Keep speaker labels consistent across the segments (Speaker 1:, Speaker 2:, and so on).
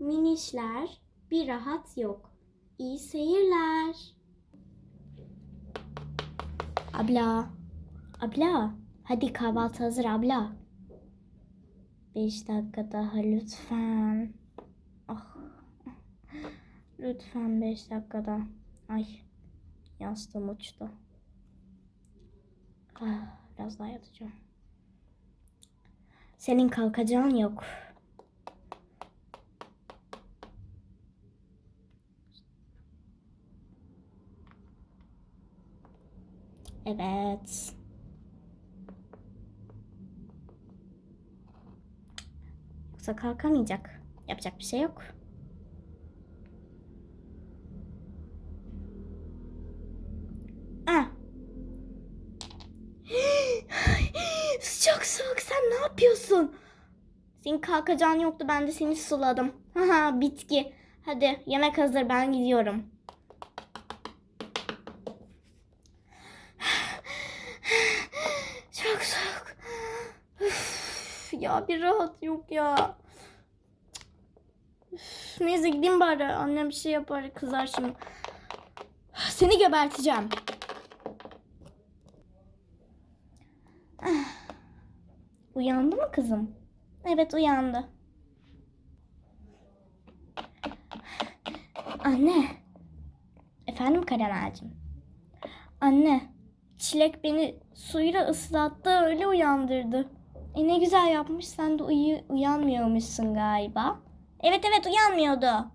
Speaker 1: minişler bir rahat yok. İyi seyirler. Abla, abla, hadi kahvaltı hazır abla. Beş dakika daha lütfen. Ah. Lütfen beş dakikada. Ay. Yastığım uçtu. Ah, biraz daha yatacağım. Senin kalkacağın yok. Evet. Yoksa kalkamayacak. Yapacak bir şey yok. Ah. Çok soğuk. Sen ne yapıyorsun? Senin kalkacağın yoktu. Ben de seni suladım. Haha bitki. Hadi yemek hazır. Ben gidiyorum. Çok soğuk. Üf, ya bir rahat yok ya. Üf, neyse gideyim bari. Annem bir şey yapar kızar şimdi. Seni geberteceğim. Uyandı mı kızım? Evet uyandı. Anne. Efendim Karamelcim. Anne. Çilek beni suyla ıslattı öyle uyandırdı. E ne güzel yapmış sen de uyu uyanmıyormuşsun galiba. Evet evet uyanmıyordu.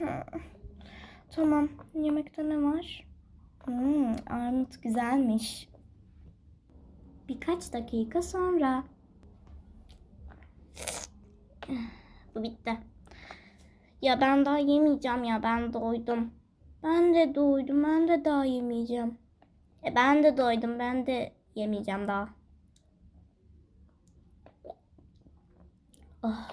Speaker 1: tamam yemekte ne var? Hmm, armut güzelmiş. Birkaç dakika sonra. Bu bitti. Ya ben daha yemeyeceğim ya ben doydum. Ben de doydum ben de daha yemeyeceğim. E ben de doydum ben de yemeyeceğim daha. Ah.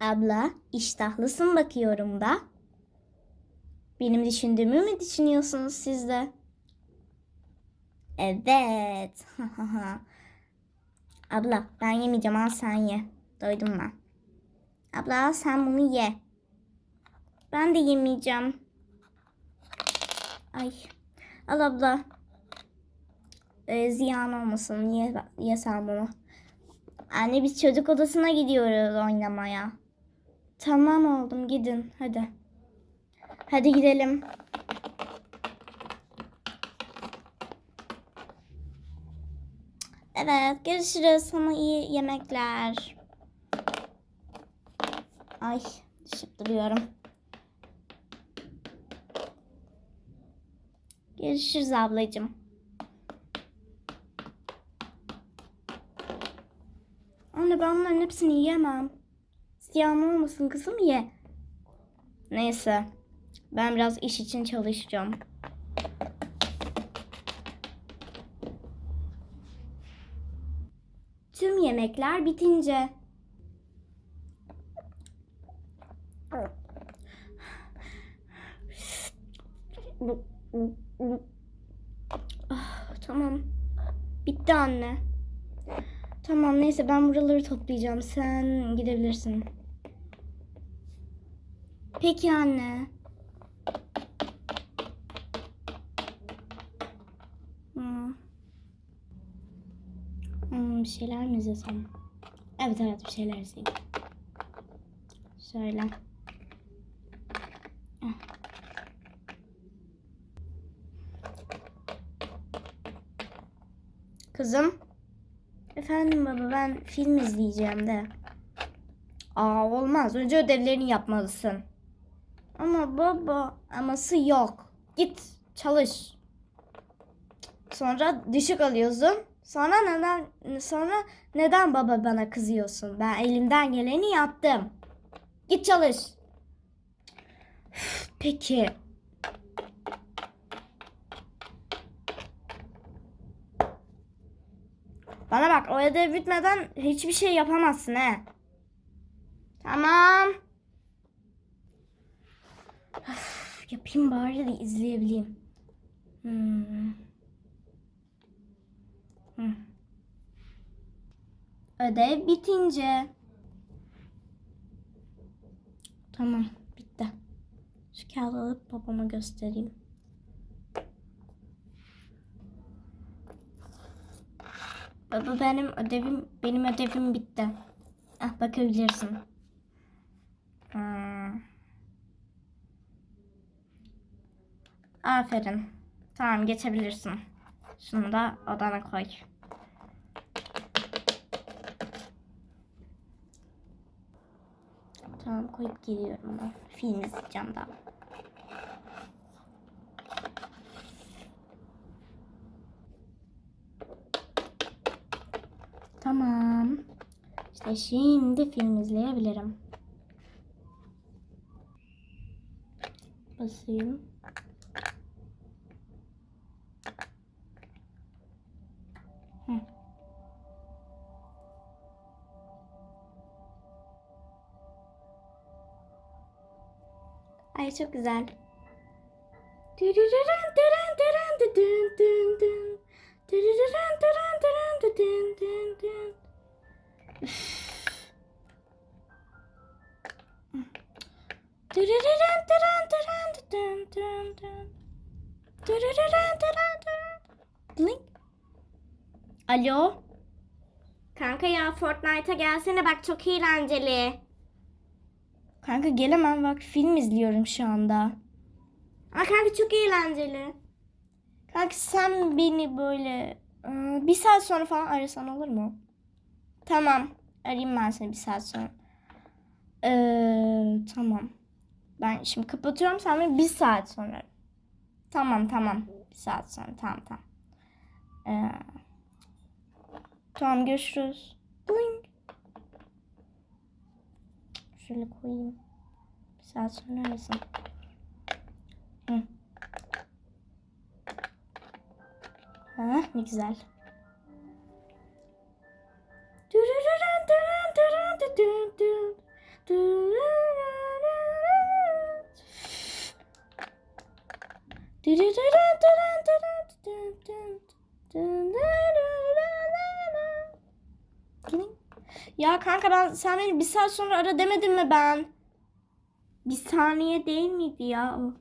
Speaker 1: Abla, iştahlısın bakıyorum da. Benim düşündüğümü mü düşünüyorsunuz siz de? Evet. Abla, ben yemeyeceğim. Al sen ye. Doydum ben. Abla, sen bunu ye. Ben de yemeyeceğim. Ay. Al abla. Ee, ziyan olmasın. Ye, ye sen bunu. Anne biz çocuk odasına gidiyoruz oynamaya. Tamam oldum gidin hadi. Hadi gidelim. Evet görüşürüz. Sana iyi yemekler. Ay düşüp duruyorum. Görüşürüz ablacığım. Anne ben bunların hepsini yiyemem. Ziyan olmasın kızım ye. Neyse. Ben biraz iş için çalışacağım. Tüm yemekler bitince. Ah, tamam. Bitti anne. Tamam neyse ben buraları toplayacağım. Sen gidebilirsin. Peki anne. Hmm. Hmm, bir şeyler mi izlesem? Evet evet bir şeyler izleyeyim. Şöyle. Ah. Kızım. Efendim baba ben film izleyeceğim de. Aa olmaz. Önce ödevlerini yapmalısın. Ama baba aması yok. Git çalış. Sonra düşük alıyorsun. Sonra neden sonra neden baba bana kızıyorsun? Ben elimden geleni yaptım. Git çalış. Peki. Bana bak o ödev bitmeden hiçbir şey yapamazsın he. Tamam. Üf, yapayım bari de izleyebileyim. Hmm. Hı. Ödev bitince. Tamam, bitti. Şu kağıdı alıp babama göstereyim. Baba benim ödevim benim ödevim bitti. Ah bakabilirsin. Hmm. Aferin. Tamam geçebilirsin. Şunu da odana koy. Tamam koyup geliyorum ben. Film izleyeceğim daha. Tamam. İşte şimdi film izleyebilirim. Basayım. Hı. Ay çok güzel. Alo. Kanka ya Fortnite'a gelsene bak çok eğlenceli. Kanka gelemem bak film izliyorum şu anda. Ama kanka çok eğlenceli. Kanka sen beni böyle ıı, bir saat sonra falan arasan olur mu? Tamam. Arayayım ben seni bir saat sonra. Ee, tamam. Ben şimdi kapatıyorum sen beni bir saat sonra. Tamam tamam. Bir saat sonra tamam tamam. Ee, tamam görüşürüz. Blink. Şöyle koyayım. Bir saat sonra arasın. Ha, ne güzel. Kanka ben sen beni bir saat sonra ara demedim mi ben? Bir saniye değil miydi ya o?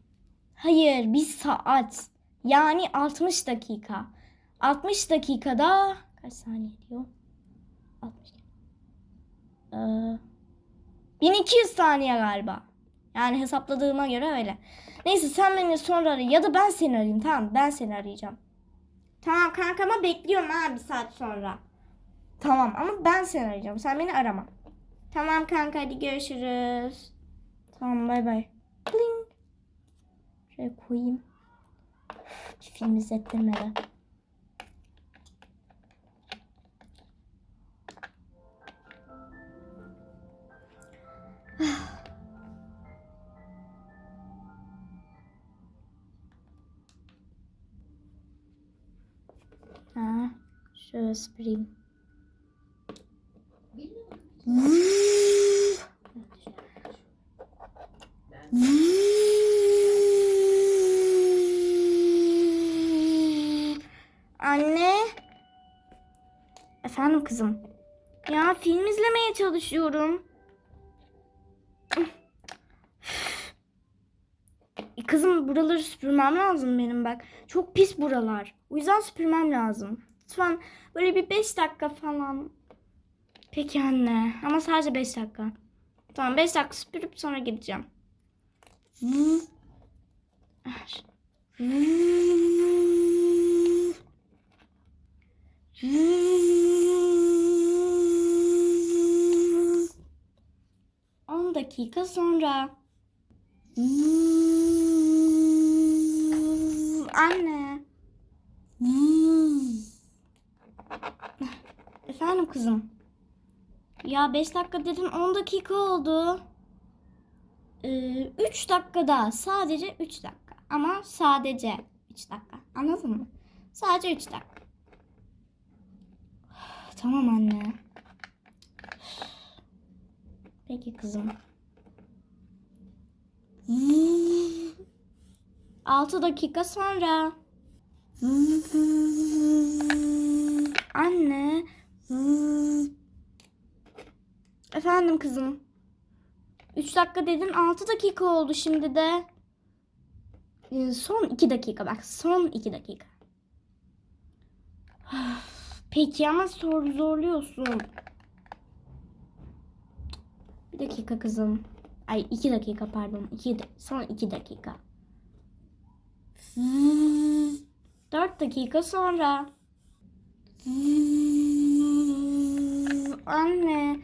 Speaker 1: Hayır bir saat. Yani 60 dakika. 60 dakikada kaç saniye diyor? 60. Ee, 1200 saniye galiba. Yani hesapladığıma göre öyle. Neyse sen beni sonra ara ya da ben seni arayayım tamam ben seni arayacağım. Tamam kanka ama bekliyorum ha bir saat sonra. Tamam ama ben seni arayacağım. Sen beni arama. Tamam kanka hadi görüşürüz. Tamam bay bay. Bling. Şöyle koyayım. Üf, Film izlettirmedi. Ha, şöyle süpüreyim. Anne. Efendim kızım. Ya film izlemeye çalışıyorum. E, Kızım buraları süpürmem lazım benim bak. Çok pis buralar. O yüzden süpürmem lazım. Lütfen böyle bir 5 dakika falan. Peki anne. Ama sadece 5 dakika. Tamam 5 dakika süpürüp sonra gideceğim. 10 dakika sonra. Anne. Efendim kızım. Ya 5 dakika dedin 10 dakika oldu. 3 dakika daha. Sadece 3 dakika. Ama sadece 3 dakika. Anladın mı? Sadece 3 dakika. Tamam anne. Peki kızım. 6 dakika sonra. Anne. Efendim kızım. 3 dakika dedin 6 dakika oldu şimdi de. Ee, Son 2 dakika bak son 2 dakika. Peki ama sor zorluyorsun. Bir dakika kızım. Ay 2 dakika pardon. 2 son 2 dakika. 4 dakika sonra. Anne.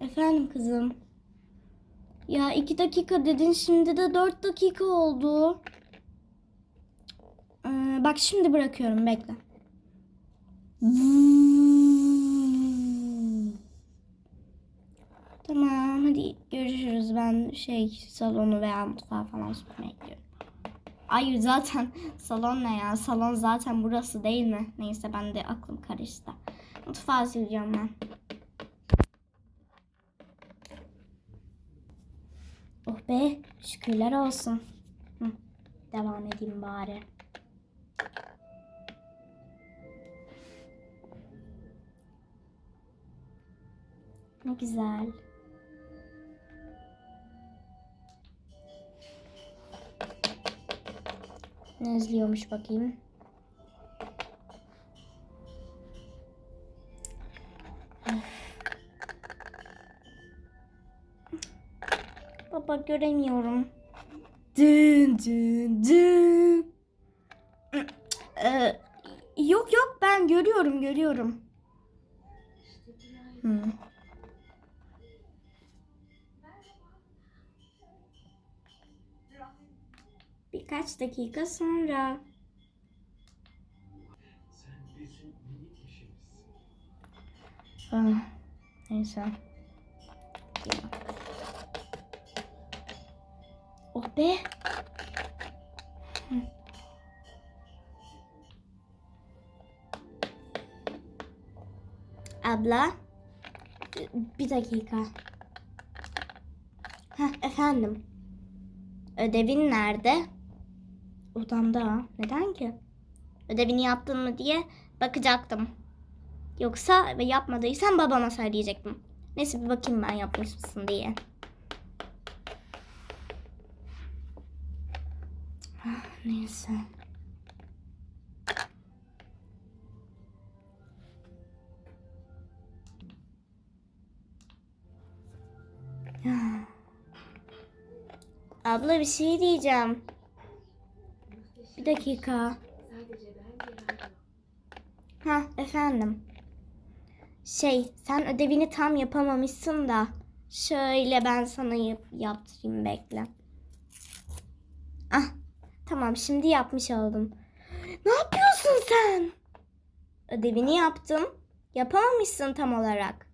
Speaker 1: Efendim kızım. Ya iki dakika dedin şimdi de dört dakika oldu. Ee, bak şimdi bırakıyorum bekle. Tamam hadi görüşürüz. Ben şey salonu veya mutfağı falan süpürmeye gidiyorum. Hayır zaten salon ne ya? Salon zaten burası değil mi? Neyse ben de aklım karıştı. Mutfağı sileceğim ben. Oh be şükürler olsun. Hı, devam edeyim bari. Ne güzel. Ne izliyormuş bakayım. Baba göremiyorum. Dün dün dün. Ee, yok yok ben görüyorum görüyorum. Hmm. Birkaç dakika sonra.
Speaker 2: Sen bizim minik eşimizsin.
Speaker 1: Ah, neyse. Oh be. Abla. Bir dakika. Heh, efendim. Ödevin nerede? Odamda. Neden ki? Ödevini yaptın mı diye bakacaktım. Yoksa yapmadıysan babama söyleyecektim. Neyse bir bakayım ben yapmış mısın diye. Ah, Neyse. Abla bir şey diyeceğim. Bir dakika. Ha efendim. Şey sen ödevini tam yapamamışsın da. Şöyle ben sana yap yaptırayım bekle. Ah tamam şimdi yapmış oldum. Ne yapıyorsun sen? Ödevini yaptım. Yapamamışsın tam olarak.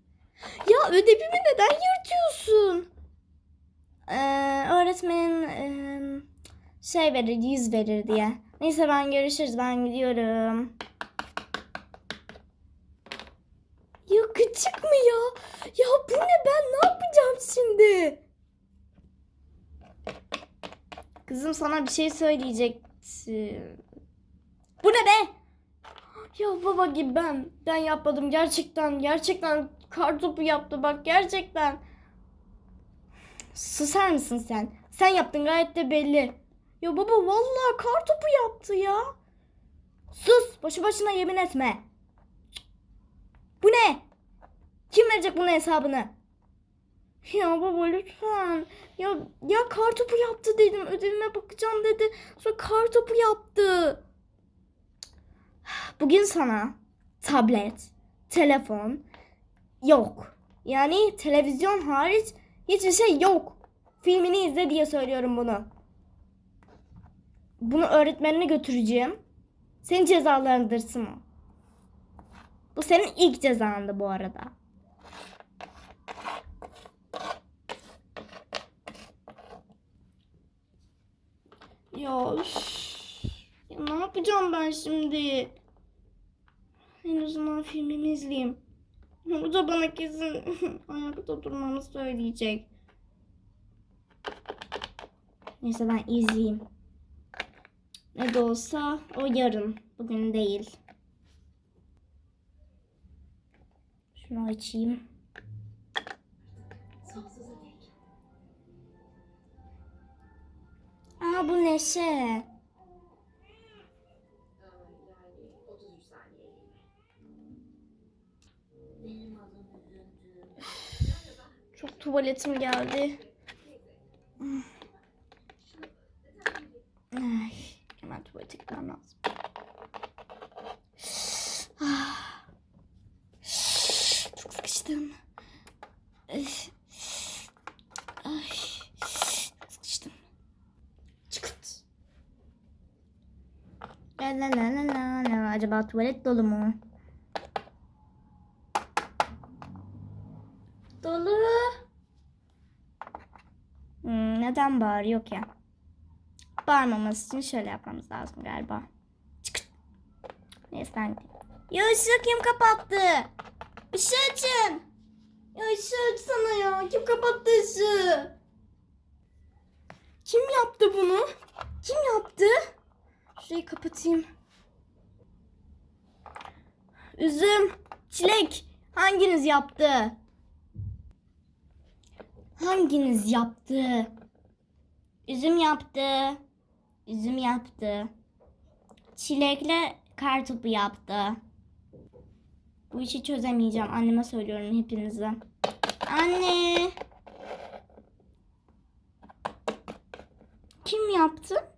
Speaker 1: Ya ödevimi neden yırtıyorsun? Ee, öğretmenin ee, şey verir yüz verir diye. Neyse ben görüşürüz ben gidiyorum. Ya küçük mü ya? Ya bu ne ben ne yapacağım şimdi? Kızım sana bir şey söyleyecektim. Bu ne be? Ya baba gibi ben. Ben yapmadım gerçekten. Gerçekten kartopu yaptı bak gerçekten. Susar mısın sen? Sen yaptın gayet de belli. Ya baba vallahi kartopu yaptı ya. Sus boşu boşuna yemin etme. Bu ne? Kim verecek bunun hesabını? Ya baba lütfen. Ya ya kartopu yaptı dedim. Ödevime bakacağım dedi. Sonra kartopu yaptı. Bugün sana tablet, telefon yok. Yani televizyon hariç hiçbir şey yok. Filmini izle diye söylüyorum bunu. Bunu öğretmenine götüreceğim. Seni cezalandırsın o. Bu senin ilk cezandı bu arada. Ya, ya ne yapacağım ben şimdi? En azından filmimi izleyeyim. O da bana kesin ayakta durmamı söyleyecek. Neyse ben izleyeyim. Ne de olsa o yarın. Bugün değil. Şunu açayım. Aa bu Neşe.
Speaker 3: Aa, yani 33 saniyeliğine. Benim adım üzüntü.
Speaker 1: Çok tuvaletim geldi. Ay, hemen tuvalete gitmem lazım. Ah. Çok sıkıştım. Ay. Ay. Sıkıştım. Çıkıt. La la la la la. Acaba tuvalet dolu mu? Dolu. Hmm, neden bağırıyor ki? Bağırmaması için şöyle yapmamız lazım galiba. Çıkıt. Neyse ben. Ya ışığı kim kapattı? Işığı açın. Ya ışığı açsana ya. Kim kapattı ışığı? Kim yaptı bunu? Kim yaptı? Şurayı kapatayım. Üzüm, çilek hanginiz yaptı? Hanginiz yaptı? Üzüm yaptı. Üzüm yaptı. Çilekle kartopu yaptı. Bu işi çözemeyeceğim. Anneme söylüyorum hepinize. Anne. Kim yaptı?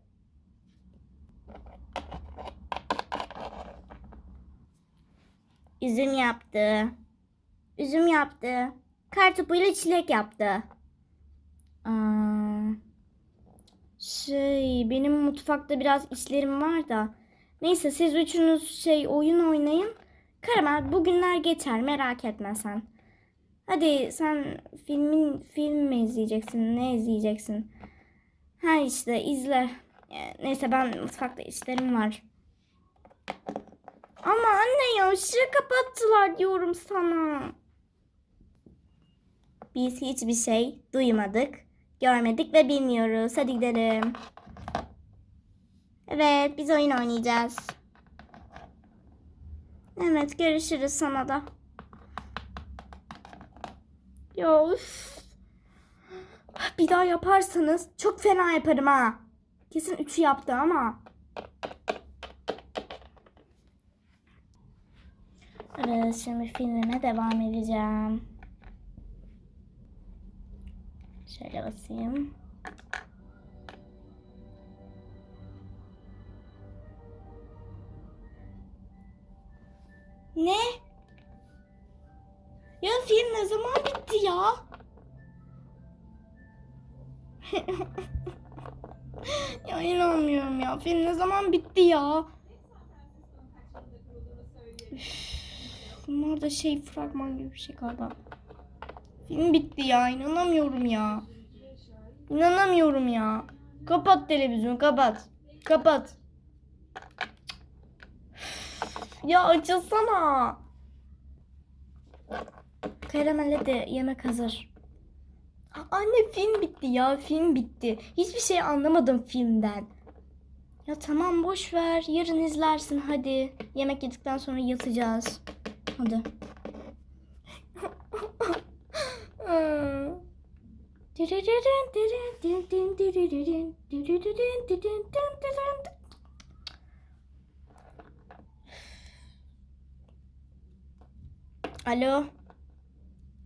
Speaker 1: Üzüm yaptı. Üzüm yaptı. Kartopu ile çilek yaptı. Aa, şey benim mutfakta biraz işlerim var da. Neyse siz üçünüz şey oyun oynayın. Karamel bugünler geçer merak etme sen. Hadi sen filmin film mi izleyeceksin? Ne izleyeceksin? Ha işte izle. Neyse ben mutfakta işlerim var. Ama anne ya ışığı kapattılar diyorum sana. Biz hiçbir şey duymadık, görmedik ve bilmiyoruz. Hadi gidelim. Evet, biz oyun oynayacağız. Evet, görüşürüz sana da. Ya üf. Bir daha yaparsanız çok fena yaparım ha. Kesin üçü yaptı ama. Evet, şimdi filmime devam edeceğim. Şöyle basayım. Ne? Ya film ne zaman bitti ya? ya inanmıyorum ya. Film ne zaman bitti ya? Üf, Bunlar da şey fragman gibi bir şey galiba. Film bitti ya. inanamıyorum ya. İnanamıyorum ya. Kapat televizyonu kapat. Kapat. Ya açılsana. Karamele de yemek hazır. Anne film bitti ya film bitti. Hiçbir şey anlamadım filmden. Ya tamam boş ver. Yarın izlersin hadi. Yemek yedikten sonra yatacağız. Hadi. Alo.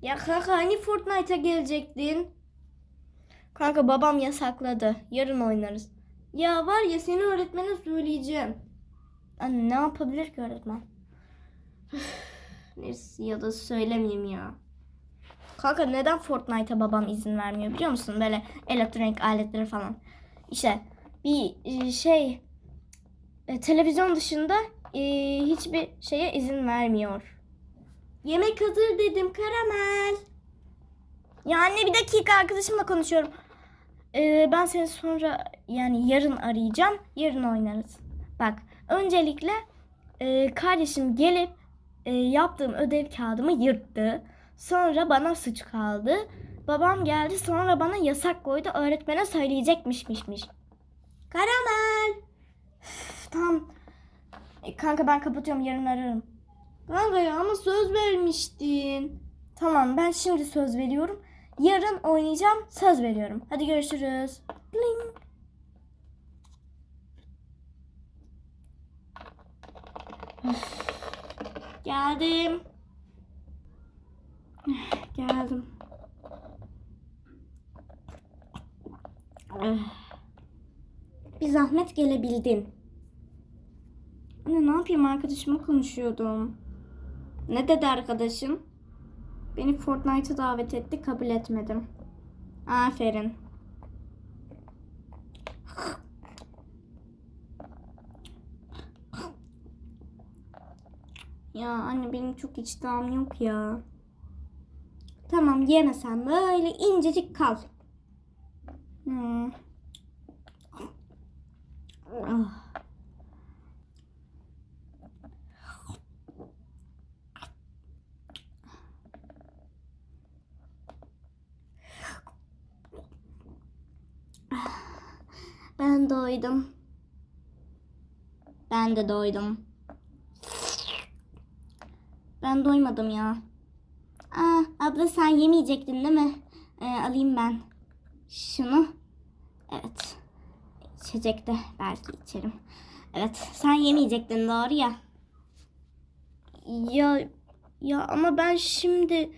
Speaker 1: Ya kanka hani Fortnite'a gelecektin? Kanka babam yasakladı. Yarın oynarız. Ya var ya seni öğretmene söyleyeceğim. Anne ne yapabilir ki öğretmen? Ya da söylemeyeyim ya. Kanka neden Fortnite'a babam izin vermiyor biliyor musun? Böyle elektronik aletleri falan. İşte bir e, şey e, televizyon dışında e, hiçbir şeye izin vermiyor. Yemek hazır dedim karamel. Ya anne bir dakika arkadaşımla konuşuyorum. Ee, ben seni sonra yani yarın arayacağım. Yarın oynarız. Bak öncelikle e, kardeşim gelip e, yaptığım ödev kağıdımı yırttı. Sonra bana suç kaldı. Babam geldi sonra bana yasak koydu. Öğretmene söyleyecekmişmişmiş. Karamel. kanka ben kapatıyorum yarın ararım. Kanka ya ama söz vermiştin. Tamam ben şimdi söz veriyorum. Yarın oynayacağım söz veriyorum. Hadi görüşürüz. Bling. Üf. Geldim. Geldim. Bir zahmet gelebildin. Anne ne yapayım arkadaşımla konuşuyordum. Ne dedi arkadaşım? Beni Fortnite'a davet etti kabul etmedim. Aferin. Ya anne benim çok iştahım yok ya. Tamam yemesen böyle incecik kal. Hmm. Ben doydum. Ben de doydum. Ben doymadım ya. Aa, abla sen yemeyecektin değil mi? Ee, alayım ben şunu. Evet. İçecek de belki içerim. Evet. Sen yemeyecektin doğru ya. Ya ya ama ben şimdi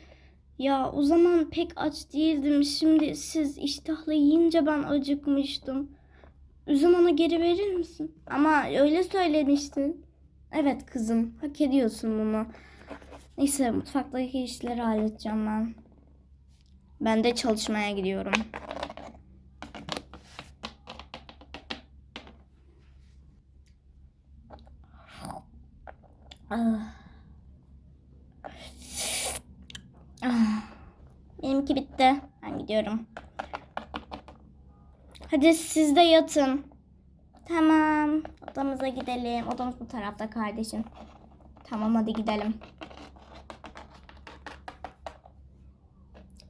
Speaker 1: ya o zaman pek aç değildim. Şimdi siz iştahla yiyince ben acıkmıştım. Üzüm onu geri verir misin? Ama öyle söylemiştin. Evet kızım. Hak ediyorsun bunu. Neyse mutfaktaki işleri halledeceğim ben. Ben de çalışmaya gidiyorum. Ah. Ah. Benimki bitti. Ben gidiyorum. Hadi siz de yatın. Tamam. Odamıza gidelim. Odamız bu tarafta kardeşim. Tamam hadi gidelim.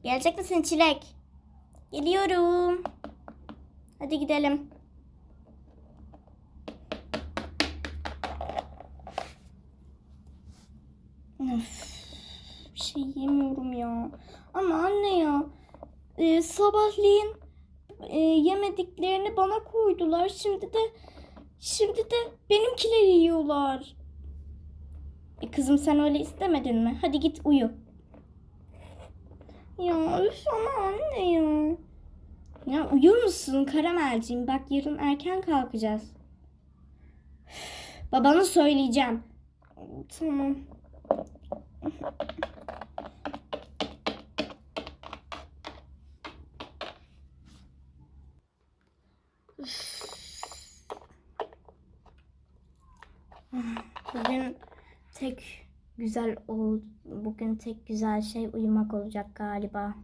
Speaker 1: Gelecek misin Çilek? Geliyorum. Hadi gidelim. Öf, bir şey yemiyorum ya. Ama anne ya e, sabahleyin e, yemediklerini bana koydular. Şimdi de şimdi de benimkileri yiyorlar. E, kızım sen öyle istemedin mi? Hadi git uyu. Ya üf ama anne ya. Ya uyur musun Karamelciğim? Bak yarın erken kalkacağız. Babana söyleyeceğim. Tamam. Bugün tek güzel ol bugün tek güzel şey uyumak olacak galiba.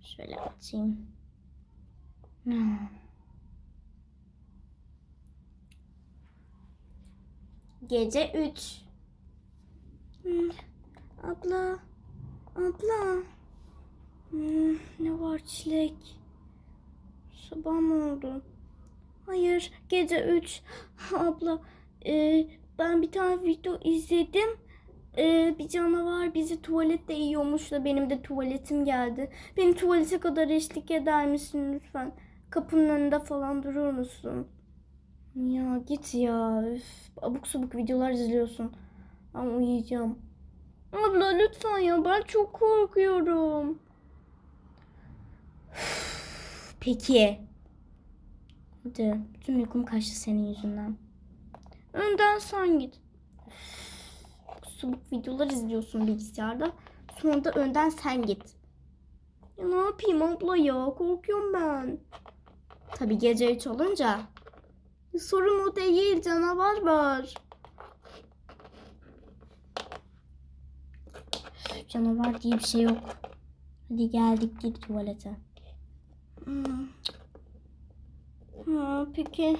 Speaker 1: Şöyle açayım. Hmm. Gece 3. Abla. Abla. Hmm, ne var çilek? Sabah mı oldu? Hayır, gece 3. Abla, e, ben bir tane video izledim. E, bir canavar bizi tuvalette yiyormuş da benim de tuvaletim geldi. Beni tuvalete kadar eşlik eder misin lütfen? Kapının önünde falan durur musun? Ya git ya. Üf, abuk subuk videolar izliyorsun. Ama uyuyacağım. Abla lütfen ya ben çok korkuyorum. Peki. Hadi. Bütün uykum kaçtı senin yüzünden. Önden sen git. Subuk videolar izliyorsun bilgisayarda. Sonra da önden sen git. Ya ne yapayım abla ya? Korkuyorum ben. Tabii gece 3 olunca. Sorun o değil. Canavar var. Canavar diye bir şey yok. Hadi geldik git tuvalete. Hmm. Ha, peki.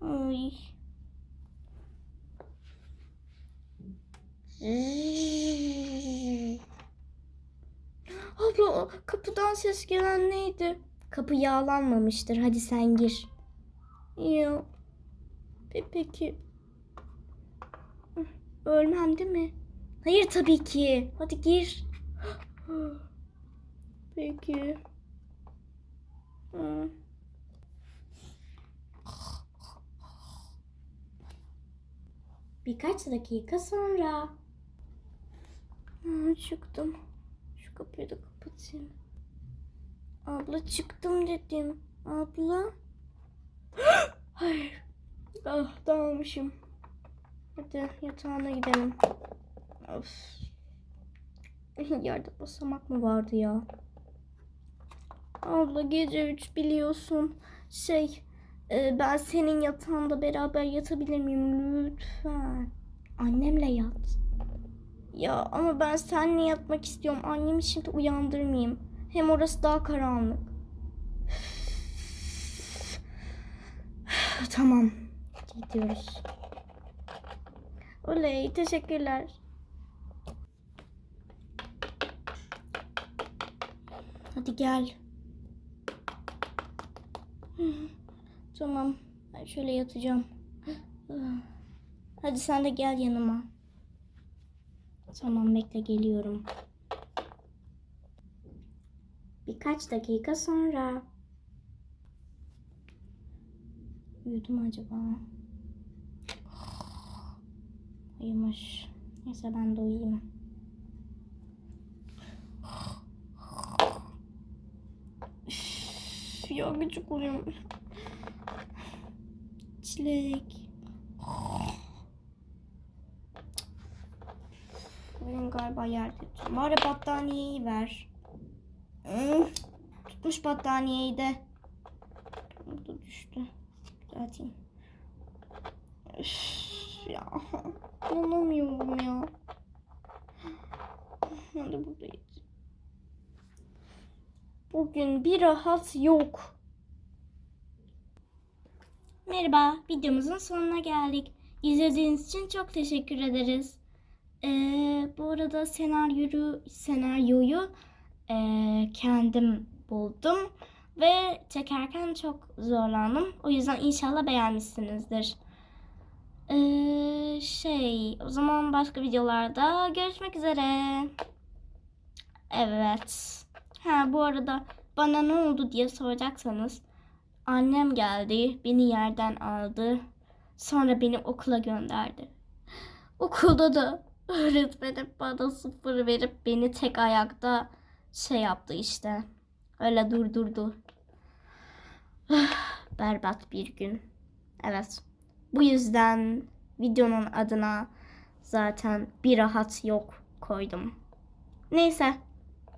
Speaker 1: Ay. Abla kapıdan ses gelen neydi? Kapı yağlanmamıştır. Hadi sen gir. Pe- peki. Ölmem değil mi? Hayır tabii ki. Hadi gir. Peki. Birkaç dakika sonra. Hı, çıktım. Şu kapıyı da kapatayım. Abla çıktım dedim. Abla. Hayır. Ah dağılmışım. Hadi yatağına gidelim. Of. Yerde basamak mı vardı ya? Abla gece 3 biliyorsun. Şey e, ben senin yatağında beraber yatabilir miyim lütfen? Annemle yat. Ya ama ben seninle yatmak istiyorum. Annemi şimdi uyandırmayayım. Hem orası daha karanlık. tamam. Gidiyoruz. Oley teşekkürler. Hadi gel. Tamam. Ben şöyle yatacağım. Hadi sen de gel yanıma. Tamam bekle geliyorum. Birkaç dakika sonra. Uyudu mu acaba? Uyumuş. Neyse ben de uyuyayım. Üf, ya gıcık oluyorum. Çilek. Benim galiba yerde. Bari battaniyeyi ver. Tutmuş battaniyeyi de. Burada düştü. Üf, ya. İnanamıyorum ya. Ben de buradayız. Bugün bir rahat yok. Merhaba, videomuzun sonuna geldik. İzlediğiniz için çok teşekkür ederiz. Ee, bu arada senaryoyu, senaryoyu ee, kendim buldum ve çekerken çok zorlandım. O yüzden inşallah beğenmişsinizdir. Ee, şey, o zaman başka videolarda görüşmek üzere. Evet. Ha bu arada bana ne oldu diye soracaksanız annem geldi, beni yerden aldı. Sonra beni okula gönderdi. Okulda da öğretmenim bana sıfır verip beni tek ayakta şey yaptı işte. Öyle durdurdu. Berbat bir gün. Evet. Bu yüzden videonun adına zaten bir rahat yok koydum. Neyse.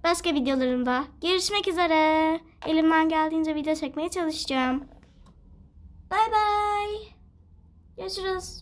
Speaker 1: Başka videolarımda görüşmek üzere. Elimden geldiğince video çekmeye çalışacağım. Bay bay. Görüşürüz.